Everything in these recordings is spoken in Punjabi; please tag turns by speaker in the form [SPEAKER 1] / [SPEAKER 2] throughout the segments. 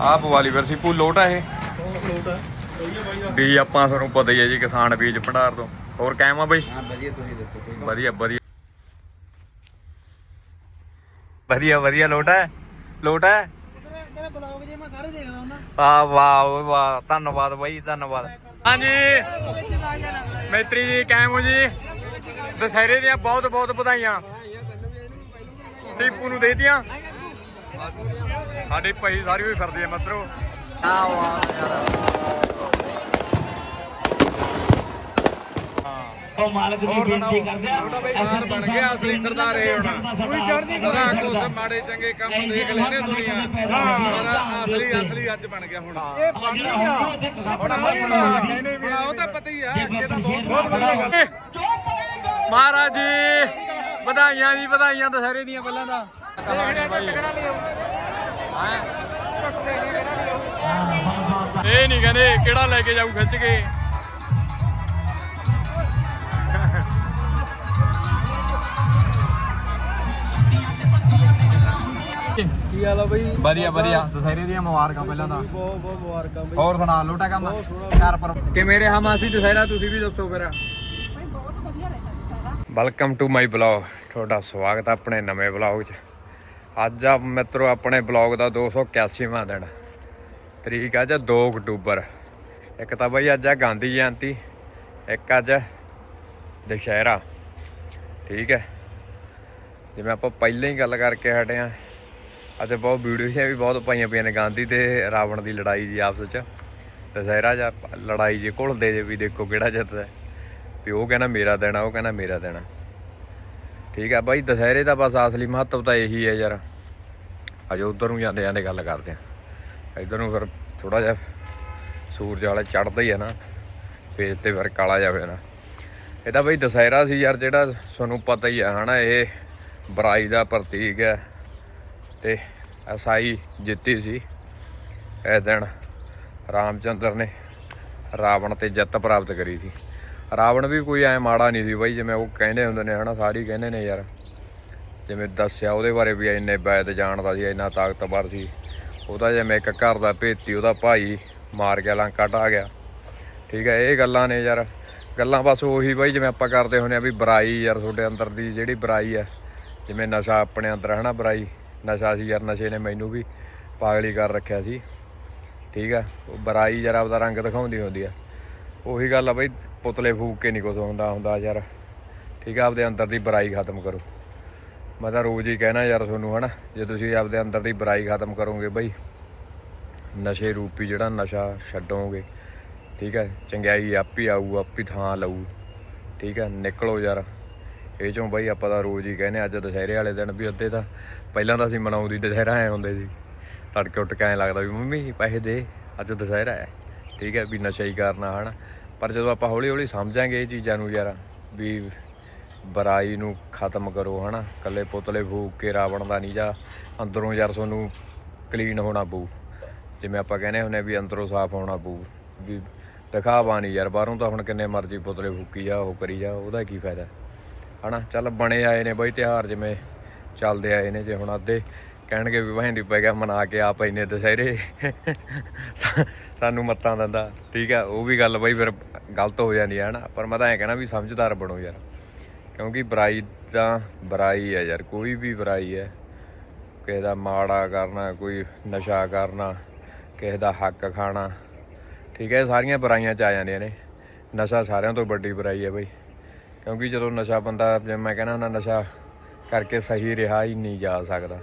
[SPEAKER 1] ਆਹ ਪਵਾਲੀ ਵਰਸੀ ਪੂ ਲੋਟ ਆ ਇਹ?
[SPEAKER 2] ਲੋਟ ਹੈ
[SPEAKER 1] ਬੀਜ ਆਪਾਂ ਤੁਹਾਨੂੰ ਪਤਾ ਹੀ ਹੈ ਜੀ ਕਿਸਾਨ ਬੀਜ ਭੰਡਾਰ ਤੋਂ। ਹੋਰ ਕਾਇਮ ਆ ਬਈ?
[SPEAKER 3] ਹਾਂ ਵਧੀਆ ਤੁਸੀਂ ਦੱਸੋ ਕੋਈ
[SPEAKER 1] ਵਧੀਆ ਵਧੀਆ। ਵਧੀਆ ਵਧੀਆ ਲੋਟ ਹੈ ਲੋਟ ਹੈ
[SPEAKER 2] ਤੇਰੇ ਬਲੌਗ ਜੇ ਮੈਂ ਸਾਰੇ ਦੇਖਦਾ ਹੁੰਦਾ
[SPEAKER 1] ਆ ਵਾਹ ਓਏ ਵਾਹ ਧੰਨਵਾਦ ਬਾਈ ਧੰਨਵਾਦ। ਹਾਂਜੀ। ਮੈਤਰੀ ਜੀ ਕਾਇਮ ਹੋ ਜੀ। ਦਸ਼ਹਰੇ ਦੀਆਂ ਬਹੁਤ ਬਹੁਤ ਵਧਾਈਆਂ। ਟੀਪੂ ਨੂੰ ਦੇ ਦਿੱਤੀਆਂ। ਸਾਡੇ ਭਾਈ ਸਾਰੇ ਹੋਈ ਫਿਰਦੇ ਆ ਮਤਰੋ।
[SPEAKER 4] ਉਹ ਮਾਲਕ ਦੀ ਬੇਨਤੀ ਕਰਦੇ ਆ। ਅਸਲ
[SPEAKER 1] ਬਣ ਗਿਆ ਅਸਲੀ ਸਰਦਾਰ ਇਹ ਹੋਣਾ।
[SPEAKER 4] ਕੋਈ ਚੜ੍ਹਦੀ
[SPEAKER 1] ਉਹਦਾ ਕੁਛ ਮਾੜੇ ਚੰਗੇ ਕੰਮ ਦੇਖ ਲੈਣੇ ਦੁਨੀਆ। ਪਰ ਅਸਲੀ ਅਸਲੀ ਅੱਜ ਬਣ ਗਿਆ ਹੁਣ।
[SPEAKER 4] ਇਹ ਬਣ ਗਿਆ
[SPEAKER 1] ਉਹ ਤਾਂ ਪਤਾ ਹੀ ਆ ਇਹ ਤਾਂ ਬਹੁਤ ਵਧੀਆ ਮਹਾਰਾਜ ਜੀ ਵਧਾਈਆਂ ਜੀ ਵਧਾਈਆਂ ਦਸ਼ਹਰੇ ਦੀਆਂ ਪਹਿਲਾਂ ਦਾ ਇਹ ਨਹੀਂ ਕਹਿੰਦੇ ਕਿਹੜਾ ਲੈ ਕੇ ਜਾਊ ਖਿੱਚ ਕੇ।
[SPEAKER 2] ਕੀ ਹਾਲ ਆ ਬਈ?
[SPEAKER 1] ਵਧੀਆ ਵਧੀਆ। ਦਸ਼ਹਰੇ ਦੀਆਂ ਮੁਬਾਰਕਾਂ ਪਹਿਲਾਂ ਤਾਂ।
[SPEAKER 2] ਬਹੁਤ ਬਹੁਤ ਮੁਬਾਰਕਾਂ ਬਈ।
[SPEAKER 1] ਹੋਰ ਸੁਣਾ ਲੋਟਾ ਕੰਮ ਘਰ ਪਰ ਕਿਵੇਂ ਰਿਹਾ ਮਾਸੀ ਦੁਸਹਿਰਾ? ਤੁਸੀਂ ਵੀ ਦੱਸੋ ਫਿਰ। ਵੈਲਕਮ ਟੂ ਮਾਈ ਬਲੌਗ ਤੁਹਾਡਾ ਸਵਾਗਤ ਹੈ ਆਪਣੇ ਨਵੇਂ ਬਲੌਗ 'ਚ। ਅੱਜ ਆ ਮਿੱਤਰੋ ਆਪਣੇ ਬਲੌਗ ਦਾ 281ਵਾਂ ਦਿਨ। ਤਰੀਕ ਅੱਜ 2 ਅਕਤੂਬਰ। ਇੱਕ ਤਾਂ ਬਈ ਅੱਜ ਆ ਗਾਂਧੀ ਜਯੰਤੀ, ਇੱਕ ਅੱਜ ਦੁਸ਼ਹਿਰਾ। ਠੀਕ ਹੈ। ਜਿਵੇਂ ਆਪਾਂ ਪਹਿਲਾਂ ਹੀ ਗੱਲ ਕਰਕੇ ਹਟੇ ਆ ਅੱਜ ਬਹੁਤ ਵੀਡੀਓਆਂ ਵੀ ਬਹੁਤ ਪਾਈਆਂ ਪਈਆਂ ਨੇ ਗਾਂਧੀ ਤੇ ਰਾਵਣ ਦੀ ਲੜਾਈ ਜੀ ਆਪਸ ਵਿੱਚ ਦੁਸਹਿਰਾ ਜਾਂ ਲੜਾਈ ਜੇ ਘੁਲਦੇ ਜੇ ਵੀ ਦੇਖੋ ਕਿਹੜਾ ਜਿੱਤਦਾ। ਵੀ ਉਹ ਕਹਿੰਦਾ ਮੇਰਾ ਦੇਣਾ ਉਹ ਕਹਿੰਦਾ ਮੇਰਾ ਦੇਣਾ ਠੀਕ ਆ ਬਾਈ, ਦੁਸਹਿਰੇ ਦਾ ਬਸ ਅਸਲੀ ਮਹੱਤਵ ਤਾਂ ਇਹੀ ਹੈ ਯਾਰ। ਅਜੇ ਉਧਰ ਨੂੰ ਜਾਂਦੇ ਜਾਂਦੇ ਗੱਲ ਕਰਦੇ ਆ। ਇਧਰ ਨੂੰ ਫਿਰ ਥੋੜਾ ਜਿਹਾ ਸੂਰਜ ਵਾਲਾ ਚੜਦਾ ਹੀ ਹੈ ਨਾ ਫੇਸ ਤੇ ਫਿਰ ਕਾਲਾ ਜਾਵੇ ਨਾ ਇਹਦਾ ਬਈ ਦੁਸਹਿਰਾ ਸੀ ਯਾਰ, ਜਿਹੜਾ ਤੁਹਾਨੂੰ ਪਤਾ ਹੀ ਹੈ ਹਨਾ, ਇਹ ਬੁਰਾਈ ਦਾ ਪ੍ਰਤੀਕ ਹੈ ਤੇ ਅਸਾਈ ਜਿੱਤੀ ਸੀ। ਇਸ ਦਿਨ ਰਾਮਚੰਦਰ ਨੇ ਰਾਵਣ ਤੇ ਜਿੱਤ ਪ੍ਰਾਪਤ ਕਰੀ ਸੀ। ਰਾਵਣ ਵੀ ਕੋਈ ਐ ਮਾੜਾ ਨਹੀਂ ਸੀ ਬਾਈ, ਜਿਵੇਂ ਉਹ ਕਹਿੰਦੇ ਹੁੰਦੇ ਨੇ, ਹਨਾ, ਸਾਰੇ ਹੀ ਕਹਿੰਦੇ ਨੇ ਯਾਰ। ਜਿਵੇਂ ਦੱਸਿਆ ਉਹਦੇ ਬਾਰੇ ਵੀ ਇੰਨੇ ਬੈਦ ਜਾਣਦਾ ਸੀ, ਇੰਨਾ ਤਾਕਤਵਰ ਸੀ। ਉਹਦਾ ਜਿਵੇਂ ਇੱਕ ਘਰ ਦਾ ਭੇਤੀ, ਉਹਦਾ ਭਾਈ ਮਾਰ ਗਿਆ, ਲੰਕਾ ਢਾ ਗਿਆ। ਠੀਕ ਹੈ, ਇਹ ਗੱਲਾਂ ਨੇ ਯਾਰ। ਗੱਲਾਂ ਬਸ ਉਹੀ ਬਾਈ, ਜਿਵੇਂ ਆਪਾਂ ਕਰਦੇ ਹੁੰਦੇ ਆ ਵੀ ਬੁਰਾਈ ਯਾਰ, ਤੁਹਾਡੇ ਅੰਦਰ ਦੀ ਜਿਹੜੀ ਬੁਰਾਈ ਹੈ। ਜਿਵੇਂ ਨਸ਼ਾ ਆਪਣੇ ਅੰਦਰ ਹੈ ਨਾ ਬੁਰਾਈ। ਨਸ਼ਾ ਸੀ ਯਾਰ, ਨਸ਼ੇ ਨੇ ਮੈਨੂੰ ਵੀ ਪਾਗਲੀ ਕਰ ਰੱਖਿਆ ਸੀ। ਠੀਕ ਆ ਉਹ ਬੁਰਾਈ ਯਾਰ ਆਪਦਾ ਰੰਗ ਦਿਖਾਉਂਦੀ ਹੁੰਦੀ ਆ। ਉਹੀ ਗੱਲ ਆ ਬਈ, ਪੁਤਲੇ ਫੂਕ ਕੇ ਨਹੀਂ ਕੁਝ ਹੁੰਦਾ ਹੁੰਦਾ ਯਾਰ। ਠੀਕ ਆ, ਆਪਦੇ ਅੰਦਰ ਦੀ ਬੁਰਾਈ ਖਤਮ ਕਰੋ। ਮੈਂ ਤਾਂ ਰੋਜ਼ ਹੀ ਕਹਿਣਾ ਯਾਰ ਤੁਹਾਨੂੰ, ਹਨਾ, ਜੇ ਤੁਸੀਂ ਆਪਦੇ ਅੰਦਰ ਦੀ ਬੁਰਾਈ ਖਤਮ ਕਰੋਗੇ ਬਈ, ਨਸ਼ੇ ਰੂਪੀ ਜਿਹੜਾ ਨਸ਼ਾ ਛੱਡੋਗੇ, ਠੀਕ ਹੈ ਚੰਗਿਆਈ ਆਪੀ ਆਊ, ਆਪੀ ਥਾਂ ਲਊ, ਠੀਕ ਹੈ ਨਿਕਲੋ ਯਾਰ। ਇਹ ਚੋਂ ਬਈ ਆਪਾਂ ਤਾਂ ਰੋਜ਼ ਹੀ ਕਹਿੰਦੇ ਅੱਜ ਦੁਸਹਿਰੇ ਵਾਲੇ ਦਿਨ ਵੀ ਅੱਧੇ ਤਾਂ, ਪਹਿਲਾਂ ਤਾਂ ਅਸੀਂ ਮਨਾਉਂਦੀ ਦੁਸਹਿਰਾ ਐ ਹੁੰਦੇ ਸੀ। ਤੜਕੇ ਉੱਠ ਕੇ ਐਂ ਲੱਗਦਾ ਵੀ, ਮੰਮੀ, ਪੈਸੇ ਦੇ, ਅੱਜ ਦੁਸਹਿਰਾ ਹੈ ਠੀਕ ਹੈ ਵੀ ਨਸ਼ਾ ਹੀ ਕਰਨਾ, ਹਨਾ। ਪਰ ਜਦੋਂ ਆਪਾਂ ਹੌਲੀ ਹੌਲੀ ਸਮਝਾਂਗੇ ਇਹ ਚੀਜ਼ਾਂ ਨੂੰ ਯਾਰ, ਵੀ ਬੁਰਾਈ ਨੂੰ ਖਤਮ ਕਰੋ, ਹਨਾ? ਕੱਲੇ ਪੁਤਲੇ ਫੂਕ ਕੇ ਰਾਵਣ ਦਾ ਨਹੀਂ ਜਾ, ਅੰਦਰੋਂ ਯਾਰ ਤੁਹਾਨੂੰ ਕਲੀਨ ਹੋਣਾ ਪਊ। ਜਿਵੇਂ ਆਪਾਂ ਕਹਿੰਦੇ ਹੁੰਦੇ ਵੀ ਅੰਦਰੋਂ ਸਾਫ਼ ਹੋਣਾ ਪਊ। ਵੀ ਦਿਖਾਵਾ ਨਹੀਂ ਯਾਰ, ਬਾਹਰੋਂ ਤਾਂ ਹੁਣ ਕਿੰਨੇ ਮਰਜ਼ੀ ਪੁਤਲੇ ਫੂਕੀ ਜਾ, ਉਹ ਕਰੀ ਜਾ, ਉਹਦਾ ਕੀ ਫਾਇਦਾ? ਹਨਾ? ਚੱਲ ਬਣੇ ਆਏ ਨੇ ਬਈ ਤਿਉਹਾਰ ਜਿਵੇਂ ਚੱਲਦੇ ਆਏ ਨੇ, ਜੇ ਹੁਣ ਅੱਧੇ ਕਹਿਣਗੇ ਵੀ ਵਹਿੰਦੀ ਪੈ ਗਿਆ ਮਨਾ ਕੇ ਆਪ ਇੰਨੇ ਦੁਸਹਿਰੇ। ਸਾਨੂੰ ਮੱਤਾਂ ਦਿੰਦਾ। ਠੀਕ ਆ, ਉਹ ਵੀ ਗੱਲ ਬਈ ਫਿਰ ਗਲਤ ਹੋ ਜਾਂਦੀ ਹੈ ਹਨਾ? ਪਰ ਮੈਂ ਤਾਂ ਐਂ ਕਹਿਣਾ ਵੀ ਸਮਝਦਾਰ ਬਣੋ ਯਾਰ। ਕਿਉਂਕਿ ਬੁਰਾਈ ਤਾਂ ਬੁਰਾਈ ਹੈ ਯਾਰ, ਕੋਈ ਵੀ ਬੁਰਾਈ ਹੈ ਕਿਸੇ ਦਾ ਮਾੜਾ ਕਰਨਾ, ਕੋਈ ਨਸ਼ਾ ਕਰਨਾ, ਕਿਸੇ ਦਾ ਹੱਕ ਖਾਣਾ। ਠੀਕ ਹੈ ਇਹ ਸਾਰੀਆਂ ਬੁਰਾਈਆਂ ਚ ਆ ਜਾਂਦੀਆਂ ਨੇ। ਨਸ਼ਾ ਸਾਰਿਆਂ ਤੋਂ ਵੱਡੀ ਬੁਰਾਈ ਹੈ ਬਈ। ਕਿਉਂਕਿ ਜਦੋਂ ਨਸ਼ਾ ਬੰਦਾ ਜੇ ਮੈਂ ਕਹਿੰਦਾ ਹੁੰਦਾ ਨਸ਼ਾ ਕਰਕੇ ਸਹੀ ਰਿਹਾ ਹੀ ਨਹੀਂ ਜਾ ਸਕਦਾ।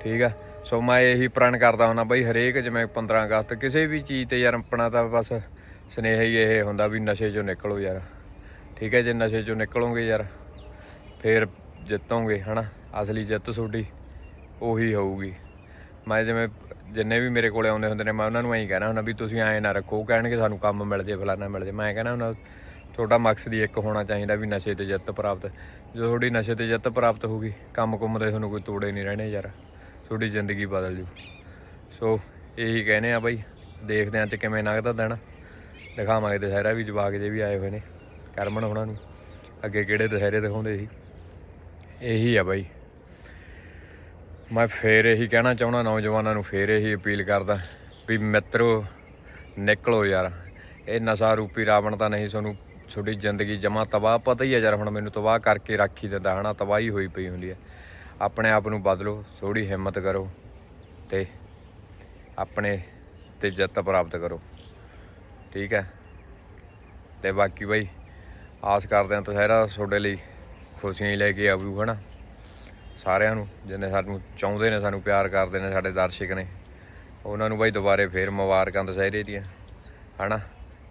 [SPEAKER 1] ਠੀਕ ਆ? ਸੋ ਮੈਂ ਇਹੀ ਪ੍ਰਣ ਕਰਦਾ ਹੁੰਦਾ ਬਈ ਹਰੇਕ ਜਿਵੇਂ 15 ਅਗਸਤ ਕਿਸੇ ਵੀ ਚੀਜ਼ ਤੇ ਯਾਰ ਆਪਣਾ ਤਾਂ ਬਸ ਸਨੇਹ ਹੀ ਇਹ ਹੁੰਦਾ ਵੀ ਨਸ਼ੇ ਚੋਂ ਨਿਕਲੋ ਯਾਰ। ਠੀਕ ਹੈ, ਜੇ ਨਸ਼ੇ ਚੋਂ ਨਿਕਲੋਗੇ ਯਾਰ, ਫੇਰ ਜਿੱਤੋਗੇ, ਹਨਾ? ਅਸਲੀ ਜਿੱਤ ਤੁਹਾਡੀ ਉਹੀ ਹੋਊਗੀ। ਮੈਂ ਜਿਵੇਂ ਜਿੰਨੇ ਵੀ ਮੇਰੇ ਕੋਲੇ ਆਉਂਦੇ ਹੁੰਦੇ ਨੇ, ਮੈਂ ਉਹਨਾਂ ਨੂੰ ਐਂ ਕਹਿਣਾ ਹੁੰਦਾ ਵੀ ਤੁਸੀਂ ਐਂ ਨਾ ਰੱਖੋ ਕਹਿਣਗੇ ਸਾਨੂੰ ਕੰਮ ਮਿਲ ਜੇ ਫਲਾਣਾ ਮਿਲ ਜੇ। ਮੈਂ ਕਹਿਣਾ ਹੁੰਦਾ ਤੁਹਾਡਾ ਮਕਸਦ ਹੀ ਇੱਕ ਹੋਣਾ ਚਾਹੀਦਾ ਵੀ ਨਸ਼ੇ ਤੇ ਜਿੱਤ ਪ੍ਰਾਪਤ। ਜਦੋਂ ਤੁਹਾਡੀ ਨਸ਼ੇ ਤੇ ਜਿੱਤ ਪ੍ਰਾਪਤ ਹੋਊਗੀ, ਕੰਮ ਕੁੰਮ ਦੇ ਤੁਹਾਨੂੰ ਕੋਈ ਤੋੜੇ ਨਹੀਂ ਰਹਿਣੇ ਯਾਰ। ਤੁਹਾਡੀ ਜ਼ਿੰਦਗੀ ਬਦਲ ਜੂ। ਸੋ ਇਹੀ ਕਹਿੰਦੇ ਆ ਬਾਈ, ਦੇਖਦੇ ਆਂ ਚ ਕਿਵੇਂ ਲੰਘਦਾ ਦਿਨ। ਦਿਖਾਵਾਂਗੇ ਦੁਸਹਿਰਾ ਵੀ, ਜਵਾਕ ਜੇ ਵੀ ਆਏ ਹੋਏ ਨੇ ਕਰਮਨ ਉਹਨਾਂ ਨੂੰ। ਅੱਗੇ ਕਿਹੜੇ ਦੁਸਹਿਰੇ ਦਿਖਾਉਂਦੇ ਸੀ। ਇਹੀ ਆ ਬਾਈ। ਮੈਂ ਫੇਰ ਇਹੀ ਕਹਿਣਾ ਚਾਹੁੰਦਾ, ਨੌਜਵਾਨਾਂ ਨੂੰ ਫੇਰ ਇਹੀ ਅਪੀਲ ਕਰਦਾ ਵੀ ਮਿੱਤਰੋ, ਨਿਕਲੋ ਯਾਰ। ਇਹ ਨਸ਼ਾ ਰੂਪੀ ਰਾਵਣ ਤਾਂ ਨਹੀਂ, ਤੁਹਾਨੂੰ ਤੁਹਾਡੀ ਜ਼ਿੰਦਗੀ ਜਮਾ ਤਬਾਹ ਪਤਾ ਹੀ ਹੈ ਯਾਰ। ਹੁਣ ਮੈਨੂੰ ਤਬਾਹ ਕਰਕੇ ਰੱਖੀ ਦਿੰਦਾ, ਹਨਾ, ਤਬਾਹੀ ਹੋਈ ਪਈ ਹੁੰਦੀ ਹੈ ਆਪਣੇ ਆਪ ਨੂੰ ਬਦਲੋ ਥੋੜੀ ਹਿੰਮਤ ਕਰੋ ਤੇ ਆਪਣੇ ਤੇ ਜਿੱਤ ਪ੍ਰਾਪਤ ਕਰੋ। ਠੀਕ ਹੈ? ਤੇ ਬਾਕੀ ਬਈ, ਆਸ ਕਰਦੇ ਹਾਂ ਦੁਸਹਿਰਾ ਤੁਹਾਡੇ ਲਈ ਖੁਸ਼ੀਆਂ ਹੀ ਲੈ ਕੇ ਆਊ, ਹਨਾ? ਸਾਰਿਆਂ ਨੂੰ, ਜਿੰਨੇ ਸਾਨੂੰ ਚਾਹੁੰਦੇ ਨੇ, ਸਾਨੂੰ ਪਿਆਰ ਕਰਦੇ ਨੇ, ਸਾਡੇ ਦਰਸ਼ਕ ਨੇ। ਉਹਨਾਂ ਨੂੰ ਬਾਈ ਦੁਬਾਰੇ ਫੇਰ ਮੁਬਾਰਕਾਂ ਦੁਸਹਿਰੇ ਦੀਆਂ, ਹਨਾ?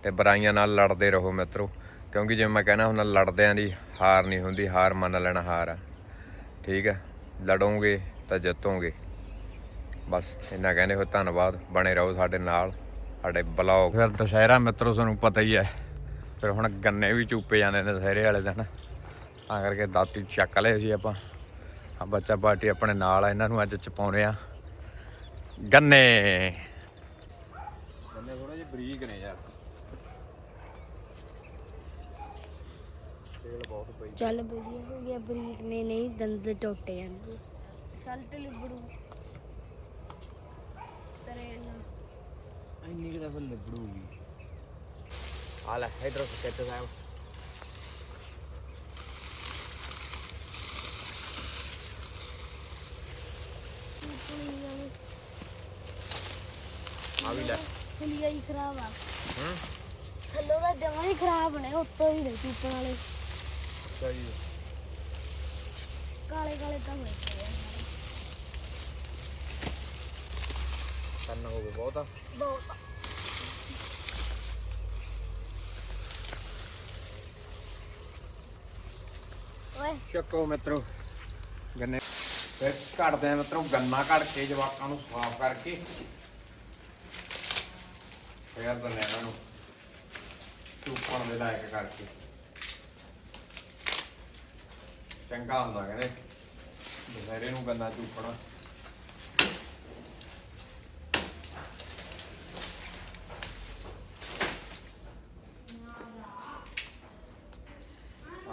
[SPEAKER 1] ਤੇ ਬੁਰਾਈਆਂ ਨਾਲ ਲੜਦੇ ਰਹੋ ਮਿੱਤਰੋ, ਕਿਉਂਕਿ ਜਿਵੇਂ ਮੈਂ ਕਹਿਣਾ ਹੁੰਦਾ ਲੜਦਿਆਂ ਦੀ ਹਾਰ ਨਹੀਂ ਹੁੰਦੀ, ਹਾਰ ਮੰਨ ਲੈਣਾ ਹਾਰ ਆ। ਠੀਕ ਹੈ? ਲੜੋਗੇ ਤਾਂ ਜਿੱਤੋਗੇ। ਬਸ ਇੰਨਾ ਕਹਿੰਦੇ ਹੋ ਧੰਨਵਾਦ। ਬਣੇ ਰਹੋ ਸਾਡੇ ਨਾਲ ਸਾਡੇ ਬਲੌਗ। ਫਿਰ ਦੁਸਹਿਰਾ ਮਿੱਤਰੋ ਤੁਹਾਨੂੰ ਪਤਾ ਹੀ ਹੈ। ਫਿਰ ਹੁਣ ਗੰਨੇ ਵੀ ਚੂਪੇ ਜਾਂਦੇ ਨੇ ਦੁਸਹਿਰੇ ਵਾਲੇ ਦਿਨ। ਤਾਂ ਕਰਕੇ ਦਾਤੀ ਚੱਕ ਲਏ ਸੀ ਆਪਾਂ। ਆ ਬੱਚਾ ਪਾਰਟੀ ਆਪਣੇ ਨਾਲ ਆ ਇਹਨਾਂ ਨੂੰ ਅੱਜ ਚਪਾਉਣੇ ਆ। ਗੰਨੇ! ਗੰਨੇ ਥੋੜੇ ਜਿਹੇ ਬਰੀਕ ਨੇ ਯਾਰ। ਤੇਲ ਬਹੁਤ ਪਈ।
[SPEAKER 3] ਚੱਲ ਵਧੀਆ ਗਿਆ ਬਰੀਕ ਨੇ ਨਹੀਂ ਦੰਦ ਟੁੱਟ ਜਾਂਦੇ। ਚੱਲ ਤੇ ਲਿਬੜੂ ਤੇਰੇ
[SPEAKER 1] ਇੰਨੀ। ਕਿ ਦਫਾ ਲਿਬੜੂਗੀ ਆ ਲੈ ਸਕੈਚ ਸਾਹਿਬ ਆ। ਵੀ ਲੈ।
[SPEAKER 3] ਹੁਲੀਆ ਹੀ ਖਰਾਬ ਆ।
[SPEAKER 1] ਹੂੰ।
[SPEAKER 3] ਥੱਲੋਂ ਦਾ ਜਮਾ ਹੀ ਖਰਾਬ ਨੇ ਉੱਤੋਂ ਹੀ ਨੇ ਟੁੱਟਣ ਵਾਲੇ।
[SPEAKER 1] ਸਹੀ
[SPEAKER 3] ਕਾਲੇ ਕਾਲੇ ਤਾਂ ਹੋਏ ਪਏ ਆ। ਸਾਰੇ।
[SPEAKER 1] ਕੰਨ ਹੋ ਗਏ ਬਹੁਤ ਆ।
[SPEAKER 3] ਬਹੁਤ। ਓਏ।
[SPEAKER 1] ਚੱਕੋ ਮਿੱਤਰੋ। ਗੰਨੇ ਫਿਰ ਕੱਢਦੇ ਆ ਮਿੱਤਰੋ ਗੰਨਾ ਕੱਢ ਕੇ ਜਵਾਕਾਂ ਨੂੰ ਸਾਫ਼ ਕਰਕੇ। ਫਿਰ ਦਿੰਦੇ ਇਹਨਾਂ ਨੂੰ। ਚੂਪਣ ਦੇ ਲਾਇਕ ਕਰਕੇ। ਚੰਗਾ ਹੁੰਦਾ ਕਹਿੰਦੇ। ਦੁਸਹਿਰੇ ਨੂੰ ਗੰਨਾ ਚੂਪਣਾ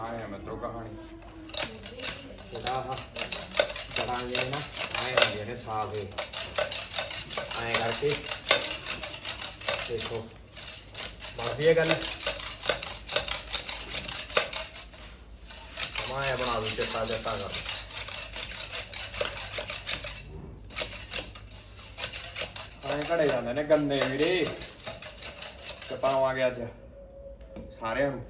[SPEAKER 1] ਆਏ ਮਿੱਤਰੋ ਕਹਾਣੀ। ਜਿਹੜਾ ਆਹ ਜੜਾਂ ਜਿਹੜੇ ਨਾ ਆਏ ਹੁੰਦੇ ਨੇ ਸਾਫ਼ ਆਏ ਕਰਕੇ ਦੇਖੋ, ਬਣਦੀ ਹੈ ਗੱਲ? ਮਾਇਆ ਬਣਾ ਦੂ ਚੇਤਾ ਚੇਤਾ ਕਰ। ਆਏ ਘੜੇ ਜਾਂਦੇ ਨੇ ਗੰਦੇ ਵੀਰੇ ਚਪਾਵਾਂਗੇ ਅੱਜ ਸਾਰਿਆਂ ਨੂੰ।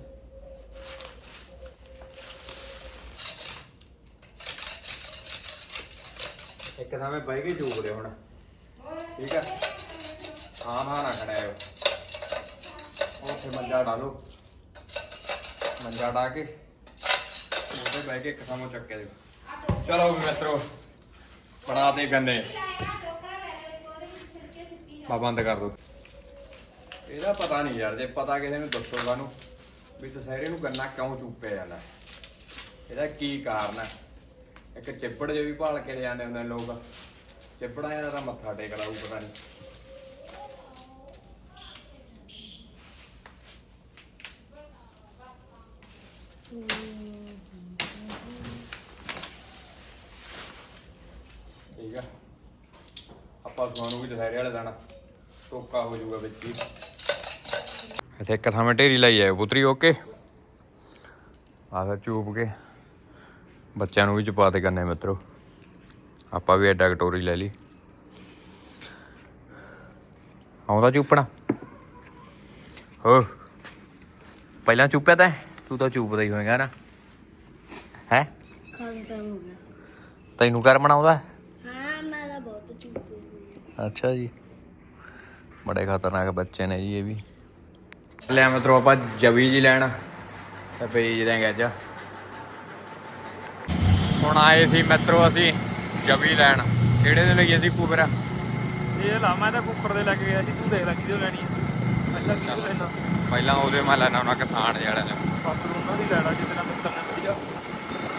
[SPEAKER 1] ਇੱਕ ਸਮੇਂ ਬਹਿ ਕੇ ਜੂਬ ਰਹੇ ਹੁਣ। ਠੀਕ ਹੈ ਹਾਂ ਹਾਂ ਨਾ ਖੜਾਇਓ ਉੱਥੇ ਮੰਜਾ ਡਾਲੋ ਮੰਜਾ ਡਾ ਕੇ ਉਹਦੇ ਬਹਿ ਕੇ ਇੱਕ ਸਮੇਂ ਚੱਕੇ ਦਿਓ। ਚਲੋ ਵੀ ਮਿੱਤਰੋ, ਬਣਾ ਦੇ ਗੰਨੇ। ਬਾ ਬੰਦ ਕਰ ਦੋ। ਇਹਦਾ ਪਤਾ ਨਹੀਂ ਯਾਰ, ਜੇ ਪਤਾ ਕਿਸੇ ਨੂੰ ਦੱਸੋ ਸਾਨੂੰ ਵੀ ਦੁਸਹਿਰੇ ਨੂੰ ਗੰਨਾ ਕਿਉਂ ਚੂਪਿਆ ਜਾਂਦਾ। ਇਹਦਾ ਕੀ ਕਾਰਨ ਹੈ ਇੱਕ ਚਿੱਬੜ ਜੇ ਵੀ ਭਾਲ ਕੇ ਲਿਆਉਂਦੇ ਹੁੰਦੇ ਨੇ ਲੋਕ। ਚਿੱਬੜਾਂ ਦਾ ਤਾਂ ਮੱਥਾ ਟੇਕ ਲਾਊ, ਪਤਾ ਨਹੀਂ। ਠੀਕ ਆ। ਆਪਾਂ ਤੁਹਾਨੂੰ ਵੀ ਦੁਸਹਿਰੇ ਵਾਲੇ ਦਿਨ ਟੋਕਾ ਹੋ ਜਾਊਗਾ ਵਿੱਚ ਹੀ। ਇੱਥੇ ਇੱਕ ਥਾਂ ਢੇਰੀ ਲਾਈ ਹੈ ਪੁੱਤਰੀ ਓਕੇ। ਆ ਫਿਰ ਚੂਪ ਕੇ ਬੱਚਿਆਂ ਨੂੰ ਵੀ ਚਪਾ ਤੇ ਕਰਨੇ ਮਿੱਤਰੋ। ਆਪਾਂ ਵੀ ਐਡਾ ਕਟੋਰੀ ਲੈ ਲਈ। ਆਉਂਦਾ ਚੂਪਣਾ। ਹੋ ਪਹਿਲਾਂ ਚੂਪਿਆ ਤਾਂ ਤੂੰ ਤਾਂ ਚੂਪਦਾ ਹੀ ਹੋਏਗਾ ਨਾ। ਹੈ? ਤੈਨੂੰ ਕਰ ਬਣਾਉਂਦਾ
[SPEAKER 3] ਹਾਂ ਮੈਂ ਤਾਂ ਬਹੁਤ ਚੁੱਪ ਹੋਈ
[SPEAKER 1] ਅੱਛਾ ਜੀ। ਬੜੇ ਖਤਰਨਾਕ ਬੱਚੇ ਨੇ ਜੀ ਇਹ ਵੀ। ਲਿਆ ਮਿੱਤਰੋ ਆਪਾਂ ਜਵੀ ਜੀ ਲੈਣ। ਤੇ ਬੀਜ ਦੇਂਗੇ ਅੱਜ। ਹੁਣ ਆਏ ਸੀ ਮਿੱਤਰੋ ਅਸੀਂ ਜਵੀ ਲੈਣ। ਕਿਹੜੇ ਦੇ ਲਈ ਅਸੀਂ ਕੁਬਰਾ?
[SPEAKER 2] ਇਹ ਲਾ ਮੈਂ ਤਾਂ ਕੁੱਕਰ ਦੇ ਲੈ ਕੇ ਗਿਆ ਸੀ ਤੂੰ ਦੇਖ ਲੈ ਕਿਹਦੇ ਲੈਣੀ ਹੈ ਅੱਛਾ ਕਿਹਦੇ ਲੈਣਾ?
[SPEAKER 1] ਪਹਿਲਾਂ ਉਹਦੇ ਮੈਂ ਲੈਣਾ ਉਹਨਾਂ ਕਿਸਾਨ ਜਿਹੜਾ ਨੇ
[SPEAKER 2] ਬਸ ਉਹਨਾਂ ਦੀ ਲੈਣਾ ਜਿੱਦੇ ਨਾਲ ਮਿੱਤਰ ਨੇ ਵਧੀਆ।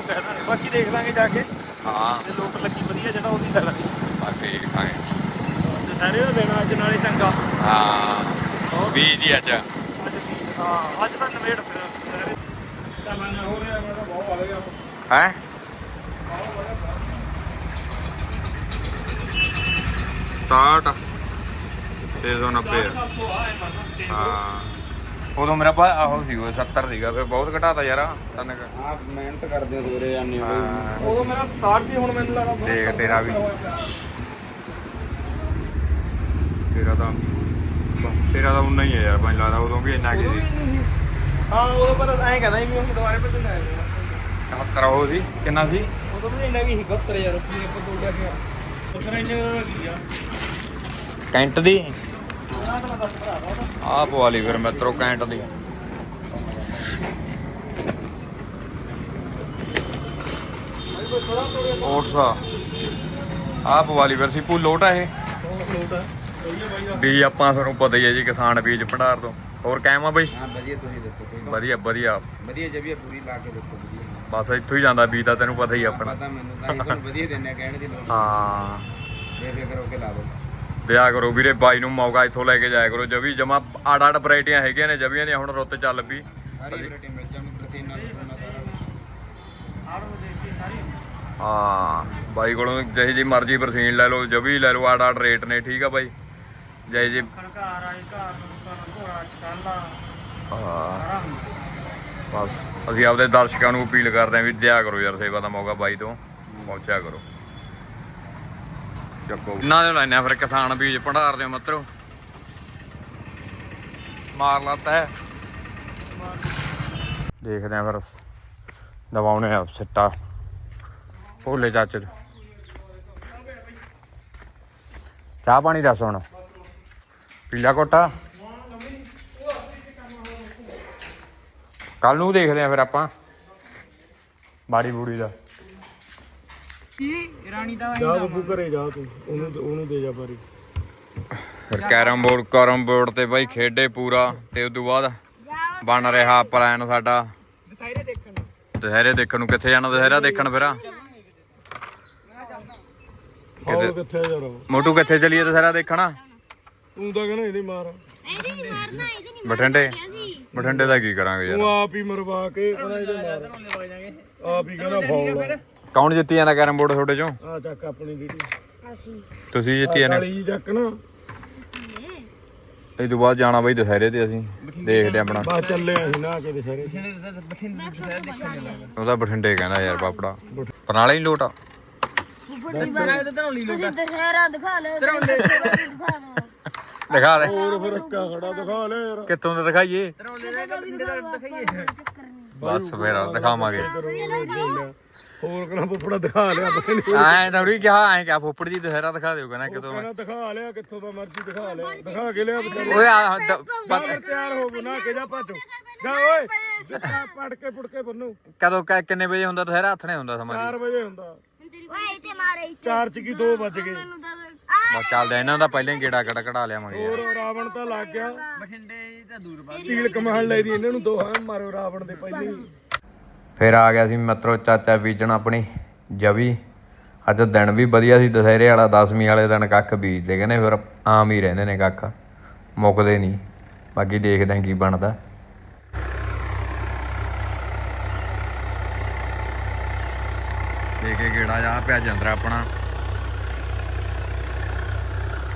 [SPEAKER 2] ਕਹਿਦਾ ਬਾਕੀ ਦੇਖ ਲਾਂਗੇ ਜਾ ਕੇ।
[SPEAKER 1] ਹਾਂ।
[SPEAKER 2] ਜੇ ਲੋਕ ਲੱਗੀ ਵਧੀਆ ਜਿਹੜਾ ਉਹਦੀ ਲੈ ਲਾਂਗੇ।
[SPEAKER 1] ਬਾਕੀ ਦੇਖਾਂਗੇ
[SPEAKER 2] ਤੇ ਸਾਰੇ ਦਾ ਦੇਣਾ ਅੱਜ ਨਾਲੇ ਚੰਗਾ।
[SPEAKER 1] ਹਾਂ ਬੀਜ ਹੀ ਅੱਜ।
[SPEAKER 2] ਅੱਜ ਵੀ ਹਾਂ ਅੱਜ ਤਾਂ ਨਵੇੜ ਫਿਰ ਤਾਂ ਮੈਂ ਹੋ ਰਿਹਾ ਮੈਂ ਤਾਂ ਬਹੁਤ ਆ ਗਿਆ।
[SPEAKER 1] ਹੈ? 67 690 ਆ। ਹਾਂ। ਉਦੋਂ ਮੇਰਾ ਪਾ ਆਹੋ ਸੀ ਉਹ 70 ਸੀਗਾ ਫਿਰ ਬਹੁਤ ਘਟਾਤਾ ਯਾਰ ਤਨ
[SPEAKER 5] ਆਪ ਮਿਹਨਤ ਕਰਦੇ ਹੋ ਸਵੇਰੇ ਜਾਂਦੇ ਹੋ
[SPEAKER 2] ਉਦੋਂ ਮੇਰਾ 60 ਸੀ ਹੁਣ ਮੈਨੂੰ ਲੱਗਦਾ
[SPEAKER 1] ਦੇਖ ਤੇਰਾ ਵੀ। ਤੇਰਾ ਤਾਂ ਤੇਰਾ ਤਾਂ ਉਨਾ ਹੀ ਹੈ ਯਾਰ ਮੈਨੂੰ ਲੱਗਦਾ ਉਦੋਂ ਵੀ ਇੰਨਾ ਕੀ ਸੀ।
[SPEAKER 2] ਹਾਂ ਉਦੋਂ ਪਰ ਐਂ ਕਹਿੰਦਾ ਸੀ ਵੀ ਹੁਣ ਦੁਬਾਰੇ ਭੇਜਣ ਲੈ ਜਾਣਾ
[SPEAKER 1] 71 ਉਹ ਸੀ ਕਿੰਨਾ ਸੀ?
[SPEAKER 2] ਉਦੋਂ ਵੀ ਇੰਨਾ ਕੀ ਸੀ 72000 ਰੁਪਏ ਆਪਾਂ ਲਿਆ ਗਿਆ ਉਤਰਾ ਇੰਨੇ ਦਾ ਕੀ ਆ
[SPEAKER 1] ਕੈਂਟ ਦੀ? ਆਹ ਪਵਾ ਲਈ ਫਿਰ ਮੈਟਰੋ ਕੈਂਟ ਦੀ। ਓਟਸਾ ਆਹ ਪਵਾ ਲਈ ਫਿਰ ਸੀਪੂ ਲੋਟ ਆ ਇਹ।
[SPEAKER 2] ਲੋਟ ਆ।
[SPEAKER 1] ਵੀ ਆਪਾਂ ਤੁਹਾਨੂੰ ਪਤਾ ਹੀ ਹੈ ਜੀ ਕਿਸਾਨ ਬੀਜ ਭੰਡਾਰ ਤੋਂ। ਹੋਰ ਕਾਇਮ ਆ ਬਈ?
[SPEAKER 5] ਹਾਂ ਵਧੀਆ ਤੁਸੀਂ ਦੱਸੋ ਤੁਸੀਂ
[SPEAKER 1] ਵਧੀਆ ਵਧੀਆ।
[SPEAKER 5] ਵਧੀਆ ਪੂਰੀ ਲਾ ਕੇ ਦੇਖੋ ਵਧੀਆ।
[SPEAKER 1] ਬਸ ਇੱਥੋਂ ਹੀ ਜਾਂਦਾ ਬੀਜ ਤਾਂ ਤੈਨੂੰ ਪਤਾ ਹੀ ਆਪਣਾ
[SPEAKER 5] ਪਤਾ ਮੈਨੂੰ ਤਾਂ ਇਹ ਤੁਹਾਨੂੰ ਵਧੀਆ ਦਿੰਦੇ ਆ ਕਹਿਣ ਦੀ ਲੋੜ
[SPEAKER 1] ਹਾਂ।
[SPEAKER 5] ਬੇਫਿਕਰ ਹੋ ਕੇ ਲਾ ਦੋ
[SPEAKER 1] ਵਿਆਹ ਕਰੋ ਵੀਰੇ ਬਾਈ ਨੂੰ ਮੌਕਾ ਇੱਥੋਂ ਲੈ ਕੇ ਜਾਇਆ ਕਰੋ। ਜਵੀ ਜਮਾ ਆੜ ਆੜ ਵੈਰਾਈਟੀਆਂ ਹੈਗੀਆਂ ਨੇ ਜਵੀਆਂ ਦੀਆਂ ਹੁਣ ਰੁੱਤ ਚੱਲ ਪਈ।
[SPEAKER 5] ਸਾਰੀ ਵੈਰਾਈਟੀ ਮਿਲ ਜਾਣੀ ਪ੍ਰਤੀਨਾ ਪ੍ਰਤੀਨਾ ਸਾਰਾ
[SPEAKER 2] ਆੜ ਦੇਸੀ ਸਾਰੀ
[SPEAKER 1] ਹਾਂ ਬਾਈ ਕੋਲੋਂ ਜਿਹੀ ਜੀ ਮਰਜ਼ੀ ਬਰਸੀਨ ਲੈ ਲਓ ਜਵੀ ਲੈ ਲਓ ਆੜ ਆੜ ਰੇਟ ਨੇ ਠੀਕ ਆ ਬਾਈ? ਜੈ ਜੀ।
[SPEAKER 2] ਘਰ ਨੂੰ ਘੋੜਾ ਚਕਾਲਾ
[SPEAKER 1] ਹਾਂ। ਬਸ ਅਸੀਂ ਆਪਦੇ ਦਰਸ਼ਕਾਂ ਨੂੰ ਅਪੀਲ ਕਰਦੇ ਆਂ ਵੀ ਦਿਆ ਕਰੋ ਯਾਰ ਸੇਵਾ ਦਾ ਮੌਕਾ ਬਾਈ ਤੋਂ ਪਹੁੰਚਿਆ ਕਰੋ। ਚੱਕੋ। ਨਾ ਦੇ ਲੈਣੇ ਫਿਰ ਕਿਸਾਨ ਬੀਜ ਭੰਡਾਰ ਦੇ ਮਤਰੋ। ਮਾਰ ਲਾਤਾ ਹੈ। ਦੇਖਦੇ ਆਂ ਫਿਰ ਦਵਾਉਣੇ ਆ ਸਿੱਟਾ। ਭੋਲੇ ਚਾਚੇ ਚਾਹ ਪਾਣੀ ਦੱਸ ਹੁਣ। ਪੀਲਾ ਕੋਟਾ ਕੱਲ ਨੂੰ ਦੇਖਦੇ ਆਂ ਫਿਰ ਆਪਾਂ ਬਾੜੀ ਬੂੜੀ ਦਾ।
[SPEAKER 2] ਜਾ ਬੱਬੂ ਘਰੇ ਜਾ ਤੂੰ ਉਹਨੂੰ ਉਹਨੂੰ ਦੇ ਜਾ ਬਾਰੀ।
[SPEAKER 1] ਫਿਰ ਕੈਰਮ ਬੋਰਡ ਕਰਮ ਬੋਰਡ ਤੇ ਬਾਈ ਖੇਡੇ ਪੂਰਾ ਤੇ ਉਸ ਤੋਂ ਬਾਅਦ ਬਣ ਰਿਹਾ ਪਲਾਨ ਸਾਡਾ।
[SPEAKER 2] ਦਸਾਇਰੇ ਦੇਖਣ
[SPEAKER 1] ਦੁਸਹਿਰੇ ਦੇਖਣ ਨੂੰ ਕਿੱਥੇ ਜਾਣਾ ਦੁਸਹਿਰਾ ਦੇਖਣ ਫਿਰ?
[SPEAKER 2] ਕਿੱਥੇ
[SPEAKER 1] ਮੋਟੂ ਕਿੱਥੇ ਚਲੀਏ ਦੁਸਹਿਰਾ ਦੇਖਣਾ?
[SPEAKER 2] ਤੂੰ ਤਾਂ ਕਹਿੰਦਾ ਇਹਦੀ ਮਾਰ
[SPEAKER 3] ਇਹਦੀ ਨੀ ਮਾਰਨਾ ਇਹਦੀ ਨਹੀਂ
[SPEAKER 1] ਬਠਿੰਡੇ? ਦਾ ਕੀ ਕਰਾਂਗੇ
[SPEAKER 2] ਤੂੰ
[SPEAKER 1] ਯਾਰ
[SPEAKER 2] ਆਪ ਹੀ ਮਰਵਾ ਕੇ ਕਹਿੰਦਾ ਇਹਦੇ ਮਾਰ ਆਪ ਹੀ ਕਹਿੰਦਾ ਫੌਲ
[SPEAKER 1] ਕੌਣ ਜਿੱਤੀ ਜਾਂਦਾ ਕੈਰਮ ਬੋਰਡ ਤੁਹਾਡੇ ਚੋਂ?
[SPEAKER 2] ਆ ਚੱਕ ਆਪਣੀ ਵੀਡੀਓ
[SPEAKER 3] ਅਸੀਂ।
[SPEAKER 1] ਤੁਸੀਂ ਜਿੱਤੀ ਜਾਂਦੇ
[SPEAKER 2] ਕਾਲੀ ਚੱਕ ਨਾ।
[SPEAKER 1] ਇਹ। ਤੋਂ ਬਾਅਦ ਜਾਣਾ ਬਾਈ ਦੁਸਹਿਰੇ ਤੇ ਅਸੀਂ। ਦੇਖਦੇ ਆਂ ਆਪਣਾ।
[SPEAKER 2] ਬਾ ਚੱਲੇ ਅਸੀਂ ਨਾ ਕੇ ਸਾਰੇ
[SPEAKER 1] ਉਹਦਾ ਬਠਿੰਡੇ ਕਹਿੰਦਾ ਯਾਰ ਪਾਪੜਾ ਪਰਨਾਲੇ ਹੀ ਲੋਟ
[SPEAKER 3] ਤੁਸੀਂ ਦੁਸ਼ਹਿਰਾ ਦਿਖਾ ਲਓ ਦਿਖਾ ਦਿਓ।
[SPEAKER 1] ਦਿਖਾ ਦੇ
[SPEAKER 2] ਹੋਰ ਫਿਰ ਅੱਕਾ ਖੜਾ ਦਿਖਾ ਲੈ ਯਾਰ।
[SPEAKER 1] ਕਿੱਥੋਂ ਦਾ ਦਿਖਾਈਏ? ਬਸ ਫਿਰ ਦਿਖਾਵਾਂਗੇ।
[SPEAKER 2] ਹੋਰ ਕਿਹੜਾ ਫੁੱਫੜਾ ਦਿਖਾ ਲਿਆ ਬਸ ਨਹੀਂ
[SPEAKER 1] ਐਂ ਥੋੜੀ ਕਿਹਾ ਐਂ ਕਿਹਾ ਫੋਪੜ ਜੀ ਦੁਸਹਿਰਾ ਦਿਖਾ ਦਿਓ ਕਹਿੰਦਾ ਕਿਤੋਂ
[SPEAKER 2] ਕਹਿੰਦਾ ਦਿਖਾ ਲਿਆ ਕਿੱਥੋਂ ਦਾ ਮਰਜ਼ੀ ਦਿਖਾ ਲਿਆ। ਦਿਖਾ ਕੇ ਲਿਆ ਵਿਚਾਰੇ।
[SPEAKER 1] ਓਏ ਆ ਦ- ਪ-
[SPEAKER 2] ਬਾਹਰ ਤਿਆਰ ਹੋ ਗੋ ਨਾ ਕੇ ਜਾ ਭੱਜੋ। ਜਾ ਓਏ ਸਿੱਧਾ ਪੜ ਕੇ ਪੁੜ ਕੇ ਬੰਨੋ।
[SPEAKER 1] ਕਦੋਂ ਕ- ਕਿੰਨੇ ਵਜੇ ਹੁੰਦਾ ਦੁਸਹਿਰਾ? ਹੱਥਣੇ ਹੁੰਦਾ ਸਮਾਂ
[SPEAKER 2] 4 ਵਜੇ ਹੁੰਦਾ।
[SPEAKER 3] ਓਏ ਇੱਥੇ ਮਾਰੇ
[SPEAKER 2] 4 ਚ ਕੀ 2 ਵੱਜ ਗਏ।
[SPEAKER 3] ਮੈਨੂੰ ਤਾਂ
[SPEAKER 1] ਬਸ ਚੱਲਦਾ ਇਹਨਾਂ ਦਾ ਪਹਿਲਾਂ ਹੀ ਗੇੜਾ ਕੜਾ ਕਢਾ ਲਿਆਵਾਂਗੇ ਯਾਰ
[SPEAKER 2] ਹੋਰ ਰਾਵਣ ਤਾਂ ਲੱਗ ਗਿਆ। ਬਠਿੰਡੇ ਤਾਂ ਦੂਰ ਬਾਅਦ ਤੀਲ ਕਮਾਲ ਲੈ ਦੀ ਇਹਨਾਂ ਨੂੰ ਦੋ ਹਾਂ ਮਾਰੋ ਰਾਵਣ ਦੇ ਪਹਿਲੇ ਹੀ।
[SPEAKER 1] ਫਿਰ ਆ ਗਿਆ ਸੀ ਮਤਰੋ ਚਾਚਾ ਬੀਜਣ ਆਪਣੀ ਜਵੀ। ਅੱਜ ਦਿਨ ਵੀ ਵਧੀਆ ਸੀ ਦੁਸਹਿਰੇ ਵਾਲਾ 10ਵੀਂ ਵਾਲੇ ਦਿਨ ਕੱਖ ਬੀਜਦੇ ਕਹਿੰਦੇ ਫਿਰ ਆਮ ਹੀ ਰਹਿੰਦੇ ਨੇ ਕੱਖ ਮੁੱਕਦੇ ਨਹੀਂ। ਬਾਕੀ ਦੇਖਦੇ ਆਂ ਕੀ ਬਣਦਾ। ਦੇ ਕੇ ਗੇੜਾ ਜਾ ਪਿਆ ਜੰਦਰਾ ਆਪਣਾ।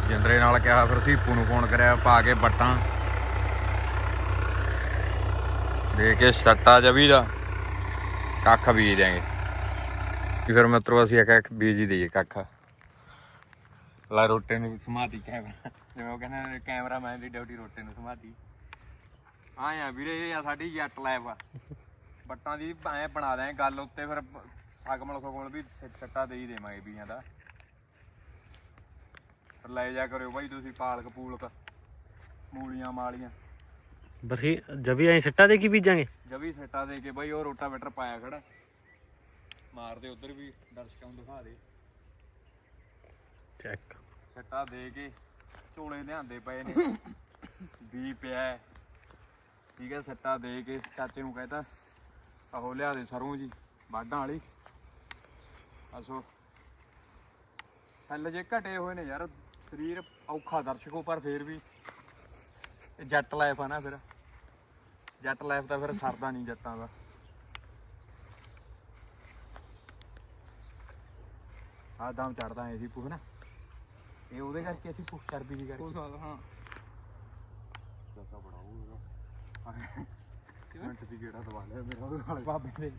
[SPEAKER 1] ਜਿੰਦਰੇ ਨਾਲ ਕਿਹਾ ਫਿਰ ਸੀਪੂ ਨੂੰ ਫੋਨ ਕਰਿਆ, ਪਾ ਕੇ ਬੱਟਾਂ ਦੇ ਕੇ ਸੱਟਾ ਜਵੀ ਦਾ, ਕੱਖ ਬੀਜ ਦਿਆਂਗੇ। ਫਿਰ ਮਿੱਤਰੋ ਅਸੀਂ ਇੱਕ ਇੱਕ ਬੀਜ ਹੀ ਦਈਏ ਕੱਖ। ਲਾ ਰੋਟੇ ਨੂੰ ਸਮਾਧੀ ਕੈਮਰਾ। ਜਿਵੇਂ ਉਹ ਕਹਿੰਦੇ ਕੈਮਰਾਮੈਨ ਦੀ ਡਿਊਟੀ ਰੋਟੇ ਨੂੰ ਸਮਾਧੀ। ਆਏ ਆ ਵੀਰੇ, ਇਹ ਆ ਸਾਡੀ ਜੱਟ ਲੈਬ ਆ। ਬੱਟਾਂ ਦੀ ਐ ਬਣਾ ਦਿਆਂ ਗੱਲ ਉੱਤੇ ਫਿਰ ਸਗਮਲ ਸੁਗਮਲ ਵੀ ਸੱਟਾ ਦੇ ਦੇਵਾਂਗੇ ਬੀਜਾਂ ਦਾ। ਲੈ ਜਾ ਕਰਿਓ ਬਾਈ ਤੁਸੀਂ ਪਾਲਕ ਪੂਲਕ ਮੂਲੀਆਂ ਮਾਲੀਆਂ।
[SPEAKER 6] ਬਰਸੀ ਜਬੀ ਐ ਸਿੱਟਾ ਦੇ ਕੀ ਬੀਜਾਂਗੇ?
[SPEAKER 1] ਜਵੀ ਸੱਟਾ ਦੇ ਕੇ ਬਾਈ ਉਹ ਰੋਟਾਵੇਟਰ ਪਾਇਆ ਖੜਾ। ਮਾਰ ਦੇ ਉਧਰ ਵੀ ਦਰਸ਼ਕਾਂ ਨੂੰ ਦਿਖਾ ਦੇ।
[SPEAKER 6] ਚੈੱਕ
[SPEAKER 1] ਸੱਟਾ ਦੇ ਕੇ ਝੋਲੇ ਲਿਆਂਦੇ ਪਏ ਨੇ। ਵੀ ਪਿਆ। ਠੀਕ ਹੈ ਸੱਟਾ ਦੇ ਕੇ ਚਾਚੇ ਨੂੰ ਕਹਿੰਦਾ ਆਹੋ ਲਿਆ ਦੇ ਸਰੋਂ ਜੀ ਬਾਡਾਂ ਵਾਲੀ। ਅਸੋ ਸੈੱਲ ਜੇ ਘਟੇ ਹੋਏ ਨੇ ਯਾਰ ਸਰੀਰ ਔਖਾ ਦਰਸ਼ਕੋ ਪਰ ਫੇਰ ਵੀ ਇਹ ਜੱਟ ਲਾਈਫ ਆ ਨਾ ਫਿਰ। ਜੱਟ ਲਾਈਫ ਤਾਂ ਫਿਰ ਸਰਦਾ ਨਹੀਂ ਜੱਟਾਂ ਦਾ। ਆ ਦਮ ਚੜਦਾ ਐ ਸੀ ਪੂਹ ਨਾ। ਇਹ ਉਹਦੇ ਕਰਕੇ ਅਸੀਂ ਭੁੱਖ ਚਰਬੀ ਦੀ ਕਰਕੇ।
[SPEAKER 2] ਹੋ ਸਕਦਾ ਹਾਂ।
[SPEAKER 1] ਮਿੰਟ ਦੀ ਗੇੜਾ ਦਵਾ ਲਿਆ ਮੇਰਾ ਉਹਦੇ ਨਾਲ। ਬਾਬੇ ਦੇ।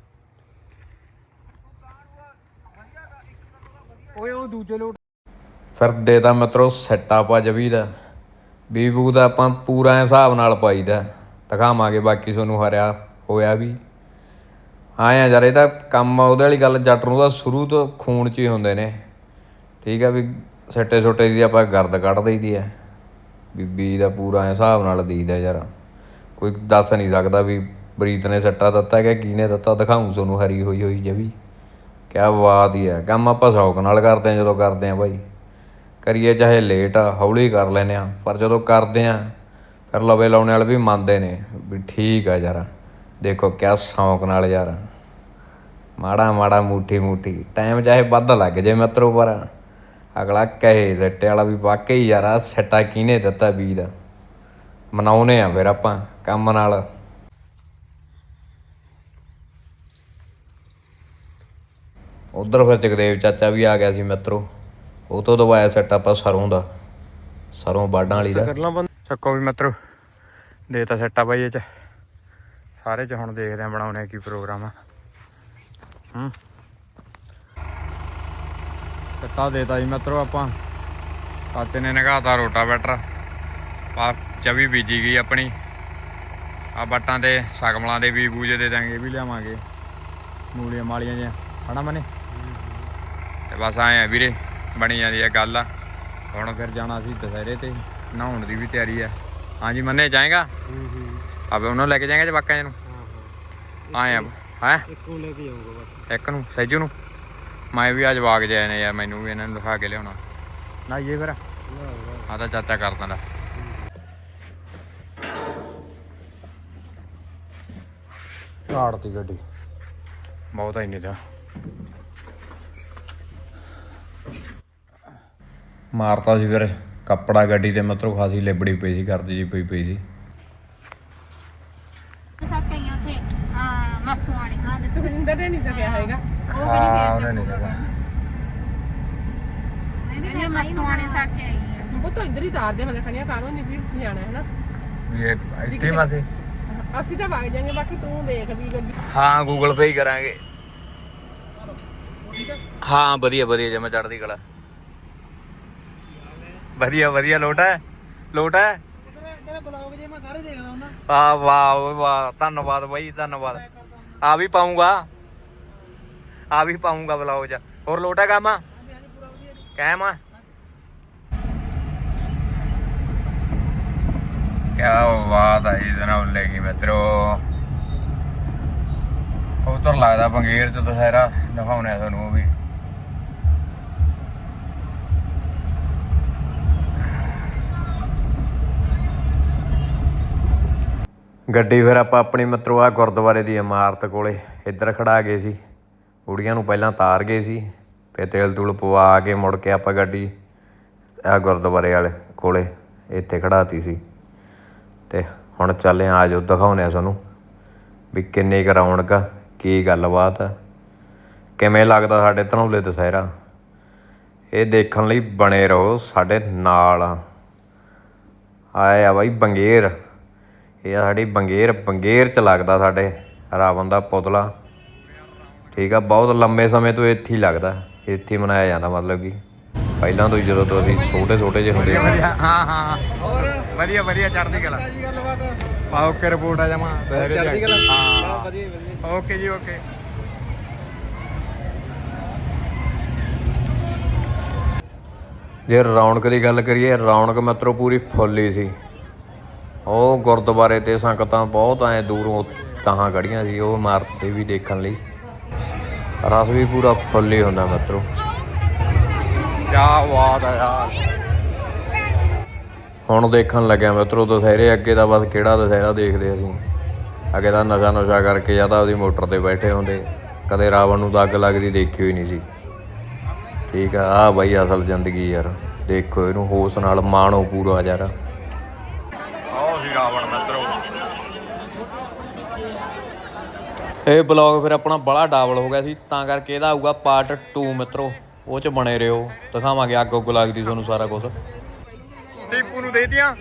[SPEAKER 1] ਓਏ ਉਹ ਦੂਜੇ ਲੋਟ ਫਿਰ ਦੇ ਤਾਂ ਮਿੱਤਰੋ ਸੈੱਟਾ ਪਾ ਜਵੀ ਦਾ। ਬੀਬੂ ਦਾ ਆਪਾਂ ਪੂਰਾ ਹਿਸਾਬ ਨਾਲ ਪਾਈਦਾ। ਦਿਖਾਵਾਂਗੇ ਬਾਕੀ ਤੁਹਾਨੂੰ ਹਰਿਆ ਹੋਇਆ ਵੀ। ਆਇਆ ਯਾਰ ਇਹਦਾ ਕੰਮ ਉਹਦੇ ਵਾਲੀ ਗੱਲ ਜੱਟ ਨੂੰ ਤਾਂ ਸ਼ੁਰੂ ਤੋਂ ਖੂਨ 'ਚ ਹੀ ਹੁੰਦੇ ਨੇ। ਠੀਕ ਆ ਵੀ ਸੱਟੇ ਸੁੱਟੇ ਦੀ ਆਪਾਂ ਗਰਦ ਕੱਢ ਦਈਦੀ ਆ। ਬੀਬੀ ਦਾ ਪੂਰਾ ਹਿਸਾਬ ਨਾਲ ਦੀਦਾ ਯਾਰ। ਕੋਈ ਦੱਸ ਨਹੀਂ ਸਕਦਾ ਵੀ ਬਰੀਤ ਨੇ ਸੱਟਾ ਦਿੱਤਾ ਕਿ ਕਿਹਨੇ ਦਿੱਤਾ। ਦਿਖਾਉਂ ਤੁਹਾਨੂੰ ਹਰੀ ਹੋਈ ਹੋਈ ਜਵੀ। ਕਿਆ ਬਾਤ ਹੀ ਹੈ ਕੰਮ ਆਪਾਂ ਸ਼ੌਕ ਨਾਲ ਕਰਦੇ ਆ, ਜਦੋਂ ਕਰਦੇ ਆ ਭਾਈ ਕਰੀਏ ਚਾਹੇ ਲੇਟ ਆ, ਹੌਲੀ ਕਰ ਲੈਂਦੇ ਹਾਂ, ਪਰ ਜਦੋਂ ਕਰਦੇ ਹਾਂ, ਫਿਰ ਲਵੇ ਲਾਉਣੇ ਵਾਲੇ ਵੀ ਮੰਨਦੇ ਨੇ ਵੀ ਠੀਕ ਆ ਯਾਰ, ਦੇਖੋ ਕਿਆ ਸ਼ੌਂਕ ਨਾਲ ਯਾਰ। ਮਾੜਾ ਮਾੜਾ ਮੂਠੀ ਮੂਠੀ ਟਾਈਮ ਚਾਹੇ ਵੱਧ ਲੱਗ ਜੇ ਮਿੱਤਰੋ ਪਰ, ਅਗਲਾ ਕਹੇ ਸੱਟੇ ਵਾਲਾ ਵੀ ਵਾਕਈ ਯਾਰ ਆ ਸੱਟਾ ਕਿਹਨੇ ਦਿੱਤਾ ਬੀ ਦਾ। ਮਨਾਉਨੇ ਆ ਫਿਰ ਆਪਾਂ ਕੰਮ ਨਾਲ। ਉਧਰ ਫਿਰ ਜਗਦੇਵ ਚਾਚਾ ਵੀ ਆ ਗਿਆ ਸੀ ਮਿੱਤਰੋ। ਉਹ ਤੋਂ ਦਵਾਇਆ ਸੈੱਟ ਆਪਾਂ ਸਰੋਂ ਦਾ। ਸਰੋਂ ਬਾਡਾਂ ਵਾਲੀ ਦਾ। ਚੱਕੋ ਵੀ ਮਿੱਤਰੋ ਦੇਤਾ ਸੈੱਟਾ ਬਾਈ ਇਹ ਚ। ਸਾਰੇ ਚ ਹੁਣ ਦੇਖਦੇ ਆ ਬਣਾਉਣੇ ਕੀ ਪ੍ਰੋਗਰਾਮ ਆ। ਹੂੰ। ਸੈੱਟਾ ਦੇਤਾ ਜੀ ਮਿੱਤਰੋ ਆਪਾਂ। ਚਾਚੇ ਨੇ ਨਗਾਤਾ ਰੋਟਾ ਬੈਟਰ ਪਾ ਚਵੀ ਬੀਜੀ ਗਈ ਆਪਣੀ। ਆ ਬੱਟਾਂ ਤੇ ਸਗਮਲਾਂ ਦੇ ਵੀ ਬੂਜੇ ਦੇ ਦਾਂਗੇ ਵੀ ਲਿਆਵਾਂਗੇ। ਮੂਲੀਆਂ ਮਾਲੀਆਂ ਜਿਹਾ ਹਨਾ ਮਨੇ? ਤੇ ਬਸ ਆਏ ਆ ਵੀਰੇ। ਬਣੀ ਜਾਂਦੀ ਆ ਗੱਲ। ਆ ਹੁਣ ਫਿਰ ਜਾਣਾ ਸੀ ਦੁਸਹਿਰੇ ਤੇ ਨਹਾਉਣ ਦੀ ਵੀ ਤਿਆਰੀ ਆ। ਹਾਂਜੀ ਮੰਨੇ ਜਾਏਗਾ? ਆਵੇ ਉਹਨਾਂ ਨੂੰ ਲੈ ਕੇ ਜਾਏਗਾ ਜਵਾਕਾਂ ਜੀ ਨੂੰ? ਆਏ ਆ। ਹੈ?
[SPEAKER 6] ਇੱਕ ਨੂੰ ਲੈ ਕੇ ਜਾਊਂਗਾ ਬਸ।
[SPEAKER 1] ਇੱਕ ਨੂੰ ਸੈਜੂ ਨੂੰ? ਮੈਂ ਵੀ ਅੱਜ ਵਾਗ ਜਾਏ ਨੇ ਯਾਰ ਮੈਨੂੰ ਵੀ ਇਹਨਾਂ ਨੂੰ ਲਿਖਾ ਕੇ ਲਿਆਉਣਾ। ਨਾ ਇਹ ਫਿਰ ਆ ਤਾਂ ਚਾਚਾ ਕਰ ਦਿੰਦਾ ਝਾੜਤੀ ਗੱਡੀ। ਬਹੁਤ ਆ ਇੰਨੀ ਦਾ ਮਾਰਤਾ ਸੀ ਫਿਰ ਕੱਪੜਾ ਗੱਡੀ ਤੇ ਮਤਲਬ ਖਾਸੀ ਲਿਬੜੀ ਪਈ ਸੀ ਕਰਦੀ ਜੀ ਪਈ ਪਈ ਸੀ।
[SPEAKER 3] ਸਾਥ ਕਈ ਉੱਥੇ ਆ ਮਸਤੂ ਵਾਲੇ ਹਾਂ ਦੱਸੋ
[SPEAKER 7] ਸੁਖਜਿੰਦਰ ਨੇ ਨਹੀਂ ਸਕਿਆ ਹੈਗਾ।
[SPEAKER 3] ਉਹ
[SPEAKER 1] ਹਾਂ ਉਹਨੇ ਨਹੀਂ ਸਕਾ
[SPEAKER 3] ਕਹਿੰਦੀ ਮਸਤੂ ਵਾਲੇ ਸਾਥ ਕੇ ਆਈ ਹੈ
[SPEAKER 7] ਉਹ ਤਾਂ ਇੱਧਰ ਹੀ ਤਾਰ ਦੇ ਮੈਂ ਦੇਖਣੀਆਂ ਕਾਹਨੂੰ ਨਹੀਂ ਵੀਰ ਚ ਜਾਣਾ ਹੈ ਨਾ।
[SPEAKER 1] ਵੀ ਇਹ ਇੱਥੇ ਮਾਸੇ।
[SPEAKER 7] ਅਸੀਂ ਤਾਂ ਵਗ ਜਾਾਂਗੇ ਬਾਕੀ ਤੂੰ ਦੇਖ ਵੀ ਗੱਡੀ।
[SPEAKER 1] ਹਾਂ ਗੂਗਲ ਪੇ ਹੀ ਕਰਾਂਗੇ ਹਾਂ। ਵਧੀਆ ਵਧੀਆ ਜਮਾ ਚੜਦੀ ਕਲਾ। ਵਧੀਆ ਵਧੀਆ ਲੋਟ ਹੈ ਲੋਟ ਹੈ।
[SPEAKER 2] ਤੇਰਾ ਬਲੌਗ ਜੇ ਮੈਂ ਸਾਰੇ ਦੇਖਦਾ ਹੁੰਦਾ
[SPEAKER 1] ਆ ਵਾਹ, ਓਏ ਵਾਹ, ਧੰਨਵਾਦ ਬਾਈ, ਧੰਨਵਾਦ। ਆ ਵੀ ਪਾਉਂਗਾ। ਆ ਵੀ ਪਾਉਂਗਾ ਬਲੌਗ ਚ। ਹੋਰ ਲੋਟ ਹੈ ਕੰਮ? ਕਾਇਮ ਆ। ਕਿਆ ਬਾਤ ਹੈ ਇਹਦੇ ਨਾਲ ਲੈ ਗਈ ਮਿੱਤਰੋ। ਉਧਰ ਲੱਗਦਾ ਬੰਗੇਰ ਤੇ ਦੁਸਹਿਰਾ ਦਿਖਾਉਣਾ ਤੁਹਾਨੂੰ ਉਹ ਵੀ। ਗੱਡੀ ਫਿਰ ਆਪਾਂ ਆਪਣੀ ਮਿੱਤਰੋ ਆ ਗੁਰਦੁਆਰੇ ਦੀ ਇਮਾਰਤ ਕੋਲੇ ਇੱਧਰ ਖੜਾ ਗਏ ਸੀ। ਬੁੜੀਆਂ ਨੂੰ ਪਹਿਲਾਂ ਤਾਰ ਗਏ ਸੀ ਫਿਰ ਤੇਲ ਤੂਲ ਪਵਾ ਕੇ ਮੁੜ ਕੇ ਆਪਾਂ ਗੱਡੀ ਆ ਗੁਰਦੁਆਰੇ ਵਾਲੇ ਕੋਲੇ ਇੱਥੇ ਖੜਾਤੀ ਸੀ। ਤੇ ਹੁਣ ਚੱਲੇ ਆ ਆਜੋ ਦਿਖਾਉਨੇ ਆ ਤੁਹਾਨੂੰ ਵੀ ਕਿੰਨੇ ਕੁ ਰੌਣਕ ਆ, ਕੀ ਗੱਲਬਾਤ ਆ। ਕਿਵੇਂ ਲੱਗਦਾ ਸਾਡੇ ਧਨੌਲੇ ਦੁਸਹਿਰਾ? ਇਹ ਦੇਖਣ ਲਈ ਬਣੇ ਰਹੋ ਸਾਡੇ ਨਾਲ। ਆਏ ਆ ਬਾਈ ਬੰਗੇਰ। ਇਹ ਆ ਸਾਡੀ ਬੰਗੇਰ ਬੰਗੇਰ ਚ ਲੱਗਦਾ ਸਾਡੇ ਰਾਵਣ ਦਾ ਪੁਤਲਾ। ਠੀਕ ਆ ਬਹੁਤ ਲੰਮੇ ਸਮੇਂ ਤੋਂ ਇੱਥੇ ਹੀ ਲੱਗਦਾ। ਇੱਥੇ ਹੀ ਮਨਾਇਆ ਜਾਂਦਾ ਮਤਲਬ ਕਿ ਪਹਿਲਾਂ ਤੋਂ ਹੀ ਜਦੋਂ ਤੋਂ ਅਸੀਂ ਛੋਟੇ ਛੋਟੇ ਜਿਹੇ ਹੁੰਦੇ ਹਾਂ ਹਾਂ।
[SPEAKER 2] ਹੋਰ
[SPEAKER 1] ਵਧੀਆ ਵਧੀਆ ਚੜ੍ਹਦੀ ਕਲਾ। ਪਾਓ ਓਕੇ ਰਿਪੋਰਟ ਆ ਜਮਾ।
[SPEAKER 2] ਚੜ੍ਹਦੀ ਕਲਾ।
[SPEAKER 1] ਹਾਂ।
[SPEAKER 2] ਵਧੀਆ ਵਧੀਆ।
[SPEAKER 1] ਓਕੇ ਜੀ ਓਕੇ। ਜੇ ਰੌਣਕ ਦੀ ਗੱਲ ਕਰੀਏ ਰੌਣਕ ਮਿੱਤਰੋ ਪੂਰੀ ਫੁੱਲ ਹੀ ਸੀ। ਉਹ ਗੁਰਦੁਆਰੇ ਤੇ ਸੰਗਤਾਂ ਬਹੁਤ ਐ ਦੂਰੋਂ ਤਾਹਾਂ ਖੜੀਆਂ ਸੀ, ਉਹ ਇਮਾਰਤ ਤੇ ਵੀ ਦੇਖਣ ਲਈ। ਰਸ ਵੀ ਪੂਰਾ ਫੁੱਲ ਹੀ ਹੁੰਦਾ ਮਿੱਤਰੋ। ਕੀ ਬਾਤ ਹੈ ਯਾਰ। ਹੁਣ ਦੇਖਣ ਲੱਗਿਆ ਮਿੱਤਰੋ, ਦੁਸਹਿਰੇ ਅੱਗੇ ਤਾਂ ਬਸ ਕਿਹੜਾ ਦੁਸਹਿਰਾ ਦੇਖਦੇ ਅਸੀਂ। ਅੱਗੇ ਤਾਂ ਨਸ਼ਾ ਨੁਸ਼ਾ ਕਰਕੇ ਜਾਂ ਤਾਂ ਉਹਦੀ ਮੋਟਰ ਤੇ ਬੈਠੇ ਹੁੰਦੇ। ਕਦੇ ਰਾਵਣ ਨੂੰ ਤਾਂ ਅੱਗ ਲੱਗਦੀ ਦੇਖੀ ਹੋਈ ਨਹੀਂ ਸੀ। ਠੀਕ ਆ ਆ ਬਾਈ ਅਸਲ ਜ਼ਿੰਦਗੀ ਯਾਰ। ਦੇਖੋ ਇਹਨੂੰ ਹੋਸ਼ ਨਾਲ ਮਾਣੋ ਪੂਰਾ ਯਾਰ। ਇਹ ਬਲੌਗ ਫਿਰ ਆਪਣਾ ਬੜਾ ਡਾਬਲ ਹੋ ਗਿਆ ਸੀ, ਤਾਂ ਕਰਕੇ ਇਹਦਾ ਆਊਗਾ ਪਾਰਟ 2 ਮਿੱਤਰੋ। ਉਹ ਚ ਬਣੇ ਰਹੋ, ਦਿਖਾਵਾਂਗੇ ਅੱਗ ਉੱਗ ਲੱਗਦੀ ਤੁਹਾਨੂੰ ਸਾਰਾ ਕੁਝ ਟੀਪੂ ਨੂੰ ਦੇ ਦਿਆਂ